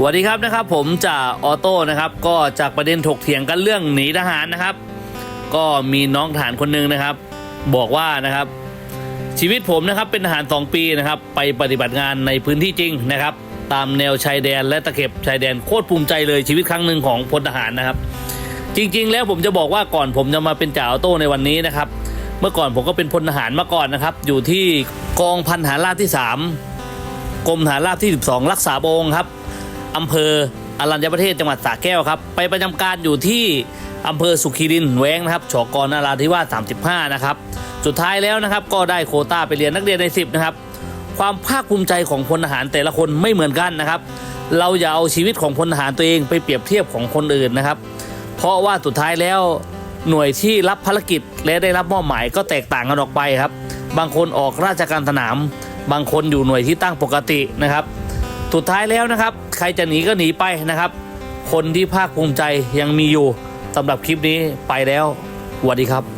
สวัสดีครับนะครับผมจ่าออโต้นะครับ ก็จากประเด็นถกเถียงกันเรื่องหนีทหารนะครับ ก็มีน้องทหารคนหนึ่งนะครับ บอกว่านะครับ ชีวิตผมนะครับเป็นทหาร 2 ปีนะครับ ไปปฏิบัติงานในพื้นที่จริงนะครับ ตามแนวชายแดนและตะเข็บชายแดนโคตรภูมิใจเลยชีวิตครั้งหนึ่งของพลทหารนะครับ จริง ๆ แล้วผมจะบอกว่าก่อนผมจะมาเป็นจ่าออโต้ในวันนี้นะครับ เมื่อก่อนผมก็เป็นพลทหารมาก่อนนะครับ อยู่ที่กองพันทหารราบที่ 3กรมทหารราบที่ 12 รักษาองค์ครับ อำเภออรัญญประเทศจังหวัดสระแก้วครับ ไปประจำการอยู่ที่อำเภอสุขีรินแวงนะครับชกรนาราธิวาส35 นะครับ สุดท้ายแล้วนะครับ ก็ได้โคต้าไปเรียนนักเรียนใน 10 นะครับ ความภาคภูมิใจของพลทหารแต่ละคนไม่เหมือนกันนะครับ เราอย่าเอาชีวิตของพลทหารตัวเองไปเปรียบเทียบของคนอื่นนะครับ เพราะว่าสุดท้ายแล้วหน่วยที่รับภารกิจและได้รับมอบหมายก็แตกต่างกันออกไปครับ บางคนออกราชการสนาม บางคนอยู่หน่วยที่ตั้งปกตินะครับ สุดท้ายแล้วนะครับ ใครจะหนีก็หนีไปนะครับ คนที่ภาคภูมิใจยังมีอยู่สำหรับคลิปนี้ไปแล้วสวัสดีครับ